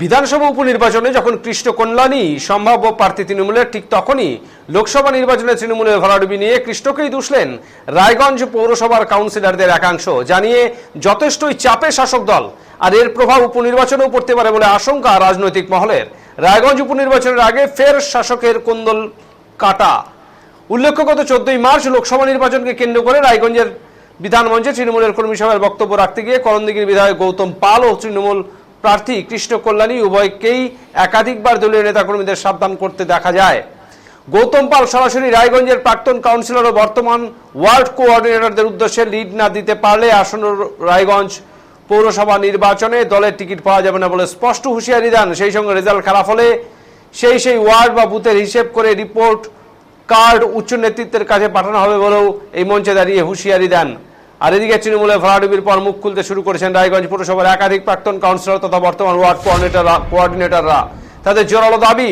বিধানসভা উপনির্বাচনে যখন কৃষ্ণ কল্যাণী সম্ভাব্য প্রার্থী তৃণমূলের, ঠিক তখনই লোকসভা নির্বাচনে তৃণমূলের ভরাডুবি নিয়ে কৃষ্ণকেই দুষলেন রায়গঞ্জ পৌরসভার কাউন্সিলরদের একাংশ, জানিয়ে যথেষ্টই চাপে শাসক দল। আর এর প্রভাব উপনির্বাচনেও পড়তে পারে বলে আশঙ্কা রাজনৈতিক মহলের। রায়গঞ্জ উপনির্বাচনের আগে ফের শাসকের কোন্দল কাটা। উল্লেখ্য, গত চোদ্দই মার্চ লোকসভা নির্বাচনকে কেন্দ্র করে রায়গঞ্জের বিধানমঞ্চে তৃণমূলের কর্মী সভায় বক্তব্য রাখতে গিয়ে করণদিঘির বিধায়ক গৌতম পাল ও তৃণমূল প্রার্থী কৃষ্ণ কল্যাণী উভয়কেই একাধিকবার দলীয় নেতাকর্মীদের সাবধান করতে দেখা যায়। গৌতম পাল সরাসরি রায়গঞ্জের প্রাক্তন কাউন্সিলর ও বর্তমান ওয়ার্ড কোঅর্ডিনেটরদের উদ্দেশ্যে লিড না দিতে পারলে আসন্ন রায়গঞ্জ পৌরসভা নির্বাচনে দলের টিকিট পাওয়া যাবে না বলে স্পষ্ট হুঁশিয়ারি দেন। সেই সঙ্গে রেজাল্ট খারাপ হলে সেই সেই ওয়ার্ড বা বুথের হিসেব করে রিপোর্ট কার্ড উচ্চ নেতৃত্বের কাছে পাঠানো হবে বলেও এই মঞ্চে দাঁড়িয়ে হুঁশিয়ারি দেন। আর এদিকে তৃণমূলের ভরাডুবির পর মুখ খুলতে শুরু করেছেন রায়গঞ্জ পুরসভার একাধিক প্রাক্তন কাউন্সিলর তথা বর্তমান ওয়ার্ড কোঅর্ডিনেটররা তাদের জোরালো দাবি,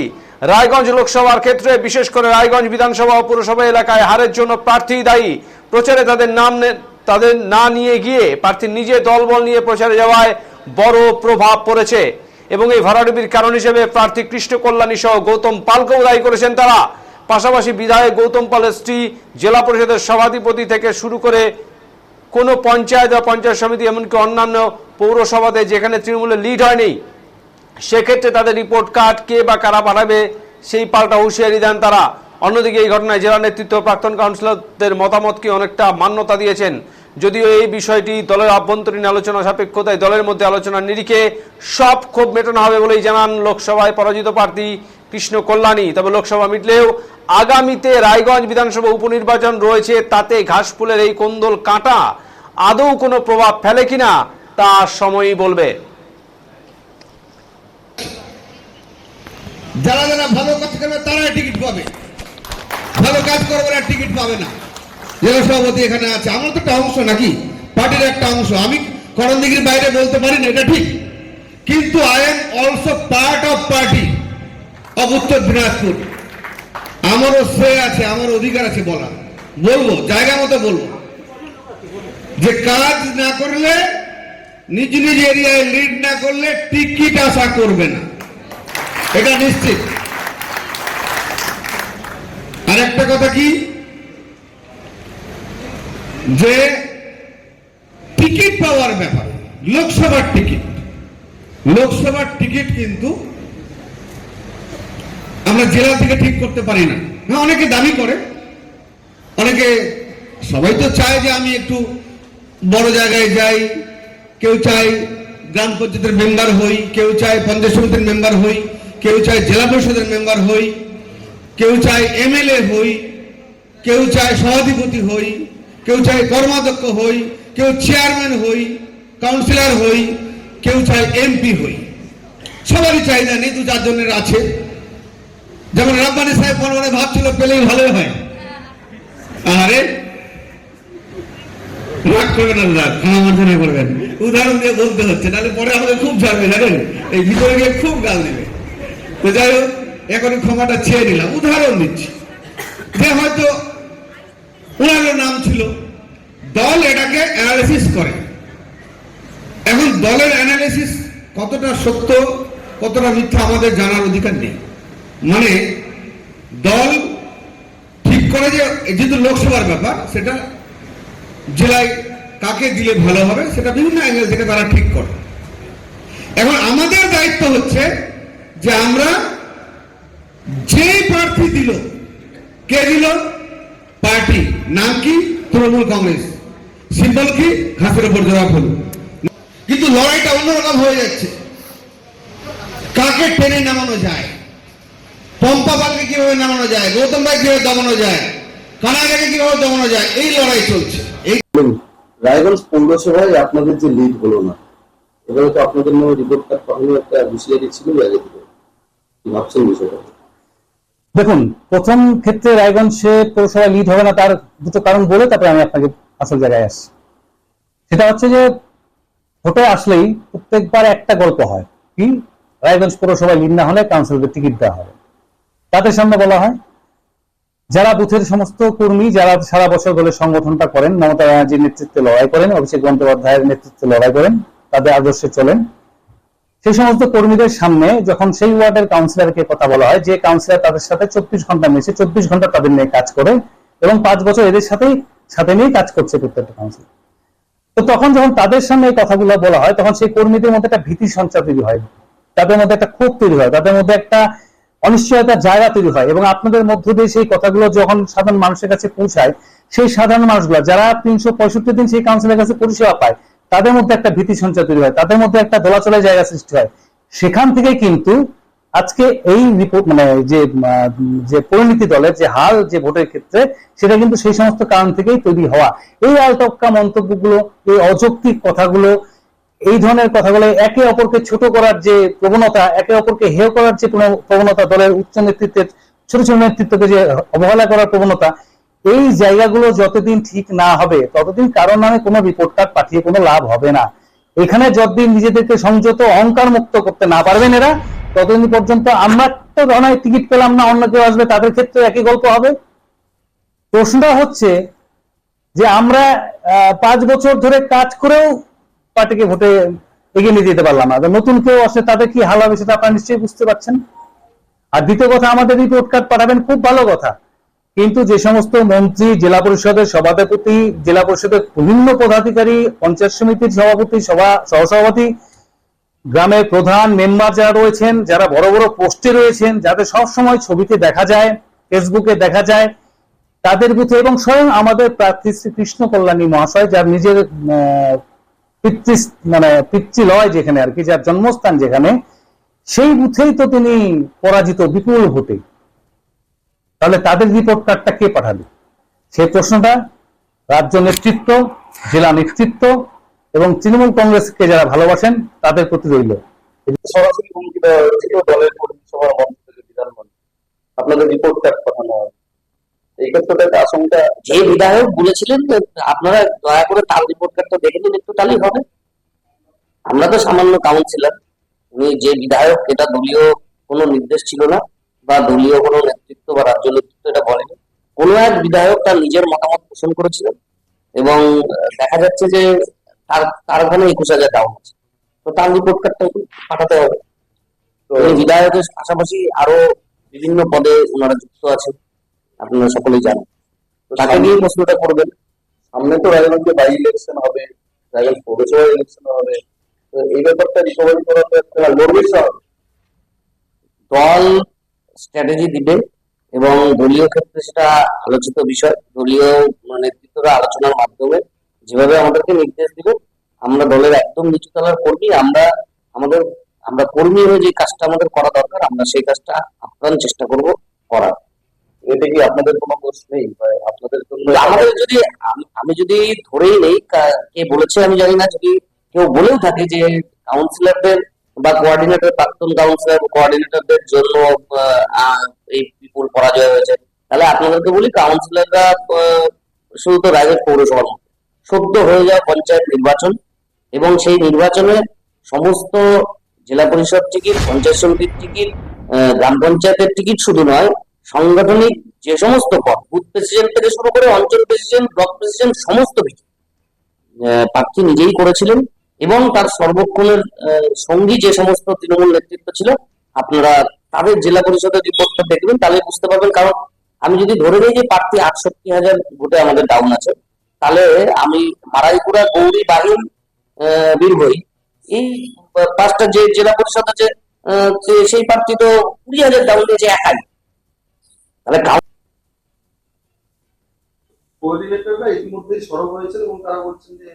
রায়গঞ্জ লোকসভার ক্ষেত্রে বিশেষ করে রায়গঞ্জ বিধানসভা ও পুরসভা এলাকায় হারের জন্য প্রার্থী দায়ী। প্রচারে তাদের নাম তাদের না নিয়ে গিয়ে প্রার্থী নিজে দলবল নিয়ে প্রচারে যাওয়ায় বড় প্রভাব পড়েছে। এবং এই ভরাডুবির কারণ হিসেবে প্রার্থী কৃষ্ণ কল্যাণী সহ গৌতম পালকেও দায়ী করেছেন তারা। পাশাপাশি বিধায়ক গৌতম পালের স্ত্রী জেলা পরিষদের সভাধিপতি থেকে শুরু করে কোনো পঞ্চায়েত বা পঞ্চায়েত সমিতি, এমনকি অন্যান্য পৌরসভাতে যেখানে তৃণমূলের লিড হয়নি, সেক্ষেত্রে তাদের রিপোর্ট কার্ড কে বা কারা পাঠাবে, সেই পাল্টা হুঁশিয়ারি দেন তারা। অন্যদিকে এই ঘটনায় জেলা নেতৃত্ব প্রাক্তন কাউন্সিলরদের মতামতকে অনেকটা মান্যতা দিয়েছেন। যদিও এই বিষয়টি দলের আভ্যন্তরীণ আলোচনা সাপেক্ষতায় দলের মধ্যে আলোচনার নিরিখে সব ক্ষোভ মেটানো হবে বলেই জানান লোকসভায় পরাজিত প্রার্থী কৃষ্ণ কল্যাণী। তবে লোকসভা মিটলেও আগামীতে রায়গঞ্জ বিধানসভা উপনির্বাচন রয়েছে, তাতে ঘাসফুলের এই কোন্দল কাঁটা আদৌ কোনো প্রভাব ফেলে কিনা তা সময়ই বলবে। যারা যারা ভালো কাজ করবে তারাই টিকিট পাবে। ভালো কাজ করবে না টিকিট পাবে না। জেলা সভাপতি এখানে আছে। আমার তো একটা অংশ নাকি? পার্টির একটা অংশ। আমি করণদিঘির বাইরে বলতে পারি না, এটা ঠিক। কিন্তু I am also part of party of Uttar Dinajpur. আমারও শ্রেয় আছে আমার অধিকার আছে বলা বলব, জায়গা মতো বলব। যে কাজ না করলে, নিজ নিজ এরিয়ায় লিড না করলে টিকিট আশা করবে না। এটা নিশ্চিত। আর একটা কথা কি? যে টিকিট পাওয়ার ব্যাপার, লোকসভার টিকিট লোকসভার টিকিট কিন্তু আমরা জেলা থেকে ঠিক করতে পারি না। হ্যাঁ অনেকে দাবি করে, অনেকে সবাই তো চায় যে আমি একটু বড় জায়গায় যাই, কেউ চায় গ্রাম পঞ্চায়েতের মেম্বার হই, কেউ চায় পঞ্চায়েত সমিতির মেম্বার হই, কেউ চায় জেলা পরিষদের মেম্বার হই, কেউ চায় এমএলএ হই, কেউ চায় সভাধিপতি হই, কেউ চায় কর্মাধ্যক্ষ হই, কেউ চেয়ারম্যান হই, কাউন্সিলর হই, কেউ চায় এমপি হই। সবারই চাহিদা নেই, দু চারজনের আছে। যেমন রাব্বানি সাহেব মনে মনে ভাবছিল পেলেই ভালোই হয়। আরে রাগ করবেন ক্ষমা মার্জনা করবেন উদাহরণ দিয়ে বলতে হচ্ছে নাহলে পরে আমাদের খুব ঝাড়বে জানেন? এই ভিতরে গিয়ে খুব গাল দেবে। তো যাই হোক এখন ক্ষমাটা ছেড়ে নিলাম, উদাহরণ দিচ্ছি। যে হয়তো ওনারও নাম ছিল, দল এটাকে অ্যানালিসিস করে। এখন দলের অ্যানালিসিস কতটা সত্য, কতটা মিথ্যা আমাদের জানার অধিকার নেই। মানে দল ঠিক করে যে, যেহেতু লোকসভার ব্যাপার, সেটা জেলায় কাকে দিলে ভালো হবে সেটা বিভিন্ন অ্যাঙ্গেল থেকে তারা ঠিক করে। এখন আমাদের দায়িত্ব হচ্ছে যে আমরা যে প্রার্থী দিল, কে দিল? পার্টি। নাম কি? তৃণমূল কংগ্রেস। সিম্বল কি? ঘাসের উপর জোড়া ফুল। কিন্তু লড়াইটা অন্যরকম হয়ে যাচ্ছে। কাকে টেনে নামানো যায়? পম্পা পালকে কীভাবে নামানো যায়? গৌতম ভাই কীভাবে দমানো যায়? কানাডাকে কীভাবে দমানো যায়? এই লড়াই চলছে। এই রায়গঞ্জ পৌরসভায় আপনাদের যে লিড হলো না এবারে তো আপনাদের নামে রিপোর্ট কার্ড পাঠানো একটা হুঁশিয়ারি ছিল আগে থেকে। ভাবছেন বিষয়টা? দেখুন প্রথম ক্ষেত্রে রায়গঞ্জে পৌরসভা লিড হবে না তার দুটো কারণ বলে তারপরে আমি আপনাকে আসল জায়গায় আসছি। সেটা হচ্ছে যে ভোটে আসলেই প্রত্যেকবার একটা গল্প হয় কি? রায়গঞ্জ পৌরসভায় লিড না হলে কাউন্সিলরদের টিকিট দেওয়া হবে। তাদের সামনে বলা হয় যারা বুথের সমস্ত কর্মী যারা সারা বছর দলের সংগঠনটা করেন, মমতা ব্যানার্জির নেতৃত্বে লড়াই করেন, অভিষেক বন্দ্যোপাধ্যায়ের নেতৃত্বে লড়াই করেন, তাদের আদর্শে চলেন। সেই সমস্ত কর্মীদের সামনে যখন সেই ওয়ার্ডের কাউন্সিলরকে কথা বলা হয়, যে কাউন্সিলর তাদের সাথে চব্বিশ ঘণ্টা মিশে, চব্বিশ ঘণ্টা তাদের নিয়ে কাজ করে এবং পাঁচ বছর এদের সাথেই, সাথে নিয়ে কাজ করছে প্রত্যেকটা কাউন্সিলর তো তখন যখন তাদের সামনে এই কথাগুলো বলা হয়, তখন সেই কর্মীদের মধ্যে একটা ভীতি সঞ্চার তৈরি হয়। তাদের মধ্যে একটা ক্ষোভ তৈরি হয়। তাদের মধ্যে একটা অনিশ্চয়তার জায়গা তৈরি হয় এবং আপনাদের মধ্য দিয়ে সেই কথাগুলো যখন সাধারণ মানুষের কাছে পৌঁছায়, সেই সাধারণ মানুষগুলো, যারা তিনশো পঁয়ষট্টি দিন সেই কাউন্সিলের কাছে পরিষেবা পায়, তাদের মধ্যে একটা ভীতি সঞ্চার তৈরি হয়, তাদের মধ্যে একটা দোলাচলের জায়গা সৃষ্টি হয়। সেখান থেকে কিন্তু আজকে এই রিপোর্ট মানে যে যে পরিণতি দলের যে হাল, যে ভোটের ক্ষেত্রে, সেটা কিন্তু সেই সমস্ত কারণ থেকেই তৈরি হওয়া। এই আলটক্কা মন্তব্যগুলো, এই অযৌক্তিক কথাগুলো এই ধরনের কথাগুলো একে অপরকে ছোট করার যে প্রবণতা, একে অপরকে হেয় করার যে প্রবণতা, দলের উচ্চ নেতৃত্বের ছোট ছোট নেতৃত্বকে যে অবহেলা করার প্রবণতা, এই জায়গাগুলো যতদিন ঠিক না হবে, ততদিন কারোর নামে কোনো রিপোর্ট কার্ড পাঠিয়ে কোনো লাভ হবে না। এখানে যতদিন নিজেদেরকে সংযত, অহংকার মুক্ত করতে না পারবেন এরা, ততদিন পর্যন্ত আমরা তো ধরনের টিকিট পেলাম না, অন্য কেউ আসবে, তাদের ক্ষেত্রে একই গল্প হবে। প্রশ্নটা হচ্ছে যে আমরা পাঁচ বছর ধরে কাজ করেও পার্টিকে ভোটে এগিয়ে নিয়ে যেতে পারলাম না। নতুন কেউ আসে তাদের কি হাল হবে সেটা আপনারা নিশ্চয়ই বুঝতে পারছেন। আর দ্বিতীয় কথা, আমাদের রিপোর্ট কার্ড পাঠাবেন খুব ভালো কথা। কিন্তু যে সমস্ত মন্ত্রী, জেলা পরিষদের সভাপতি, জেলা পরিষদের বিভিন্ন পদাধিকারী, পঞ্চায়েত সমিতির সভাপতি, সভা, সহসভাপতি, গ্রামের প্রধান মেম্বার যারা রয়েছেন, যারা বড় বড় পোস্টে রয়েছেন, যাদের সব সময় ছবিতে দেখা যায়, ফেসবুকে দেখা যায়, তাদের বুথে এবং স্বয়ং আমাদের প্রার্থী শ্রী কৃষ্ণ কল্যাণী মহাশয়, যার নিজের পিতৃ মানে পিতৃলয় যেখানে আর কি, যার জন্মস্থান যেখানে, সেই বুথেই তো তিনি পরাজিত, বিপুল ভোটে। তাহলে তাদের রিপোর্ট কার্ডটা কে পাঠাবে? সেই প্রশ্নটা রাজ্য নেতৃত্ব, জেলা নেতৃত্ব এবং তৃণমূল কংগ্রেসকে যারা ভালোবাসেন, তাদের প্রতি রইল। সরাসরি আপনাদের রিপোর্ট কার্ড এই ক্ষেত্রে একটা আশঙ্কা যে বিধায়ক বলেছিলেন আপনারা দয়া করে তার রিপোর্ট কার্ডটা দেখে নিন, একটু তাহলেই হবে। আমরা তো সামান্য কাউন্সিলর। উনি যে বিধায়ক, এটা দলীয় কোনো নির্দেশ ছিল না বা দলীয় কোনো নেতৃত্ব বা রাজ্য নেতৃত্ব এটা বলেনি। কোনো এক বিধায়ক তার নিজের মতামত পোষণ করেছিলেন এবং দেখা যাচ্ছে যে তার তার ওখানে একুশ হাজার ডাউন আছে তো তার রিপোর্ট কার্ডটা পাঠাতে হবে। বিধায়কের পাশাপাশি আরও বিভিন্ন পদে ওনারা যুক্ত আছেন। আপনারা সকলেই জানেন। তাকে নিয়ে প্রশ্নটা করবেন। সামনে তো রায়গঞ্জে বাই ইলেকশন হবে রায়গঞ্জ পৌরসভা ইলেকশন হবে, তো এই ব্যাপারটা রিকভারি করা তো একটা লড়বে দল স্ট্র্যাটেজি দিবে এবং দলীয় ক্ষেত্রে সেটা আলোচিত বিষয়। দলীয় নেতৃত্বরা আলোচনার মাধ্যমে যেভাবে আমাদেরকে নির্দেশ দিবে, আমরা দলের একদম নিচু তলার কর্মী, আমরা আমাদের, আমরা কর্মী হয়ে যে কাজটা আমাদের করা দরকার, আমরা সেই কাজটা আপ্রাণ চেষ্টা করব করার। এতে কি আপনাদের কোনো দোষ নেই? আপনাদের আমাদের যদি, আমি- যদি ধরেই নেই, কে বলেছে আমি জানি না, যদি কেউ বলেও থাকে যে কাউন্সিলরদের বা কোঅর্ডিনেটর প্রাক্তন কাউন্সিলর কোঅর্ডিনেটরদের জন্য এই বিপুল পরাজয় হয়েছে, তাহলে আপনাদেরকে বলি কাউন্সিলররা শুধু তো রায়গঞ্জ পৌরসভার মধ্যে। সদ্য হয়ে যাওয়া পঞ্চায়েত নির্বাচন এবং সেই নির্বাচনে সমস্ত জেলা পরিষদ টিকিট, পঞ্চায়েত সমিতির টিকিট গ্রাম পঞ্চায়েতের টিকিট শুধু নয় সাংগঠনিক যে সমস্ত পদ বুথ প্রেসিডেন্ট থেকে শুরু করে অঞ্চল প্রেসিডেন্ট ব্লক প্রেসিডেন্ট সমস্ত কিছু প্রার্থী নিজেই করেছিলেন এবং তার সর্বক্ষণের সঙ্গী যে সমস্ত তৃণমূল নেতৃত্ব ছিল আপনারা তাদের জেলা পরিষদের রিপোর্টটা দেখবেন তাহলে বুঝতে পারবেন। কারণ আমি যদি ধরে নিই যে প্রার্থী আটষট্টি হাজার ভোটে আমাদের ডাউন আছে তাহলে আমি মারাইপুরা গৌরী বাহিন আহ, বীরভূম এই পাঁচটা যে জেলা পরিষদ আছে সেই প্রার্থী তো কুড়ি হাজার ডাউন দিয়েছে একাই। তাহলে কোঅর্ডিনেটররা ইতিমধ্যেই সরব হয়েছেন এবং তারা বলছেন যে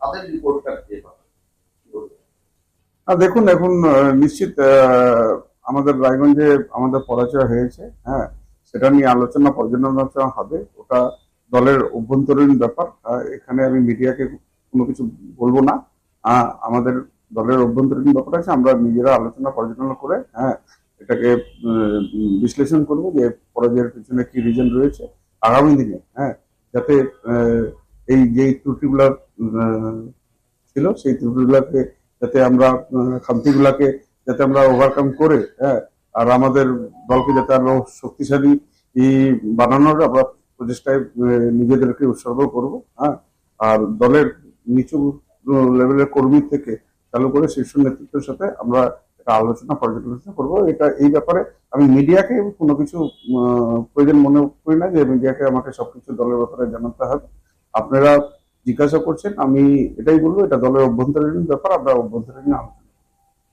তাদের রিপোর্ট কার্ড দিয়ে পাঠান কি বলবেন? আর দেখুন এখন নিশ্চিত আমাদের রায়গঞ্জে আমাদের পরাজয় হয়েছে হ্যাঁ সেটা নিয়ে আলোচনা পর্যালোচনা হবে ওটা দলের অভ্যন্তরীণ ব্যাপার এখানে আমি মিডিয়াকে কোনো কিছু বলব না আহ, আমাদের দলের অভ্যন্তরীণ ব্যাপার আছে আমরা নিজেরা আলোচনা পর্যালোচনা করে হ্যাঁ এটাকে বিশ্লেষণ করব যে পরাজয়ের পিছনে কি রিজন রয়েছে আগামী দিনে হ্যাঁ? যাতে এই যে ত্রুটিগুলা ছিল, সেই ত্রুটিগুলাকে যাতে আমরা খামতিগুলাকে যাতে আমরা ওভারকাম করে হ্যাঁ? আর আমাদের দলকে যাতে আরও শক্তিশালী বানানোর আমরা প্রচেষ্টায় নিজেদেরকে উৎসর্গ করব হ্যাঁ? আর দলের নিচু লেভেলের কর্মী থেকে চালু করে শীর্ষ নেতৃত্বের সাথে আমরা একটা আলোচনা, পর্যালোচনা করব। এটা, এই ব্যাপারে আমি মিডিয়াকে কোনো কিছু প্রয়োজন মনে করি না যে মিডিয়াকে আমাকে সবকিছু দলের ব্যাপারে জানাতে হবে। আপনারা জিজ্ঞাসা করছেন, আমি এটাই বলব, এটা দলের অভ্যন্তরীণ ব্যাপার, আমরা অভ্যন্তরীণ আলোচনা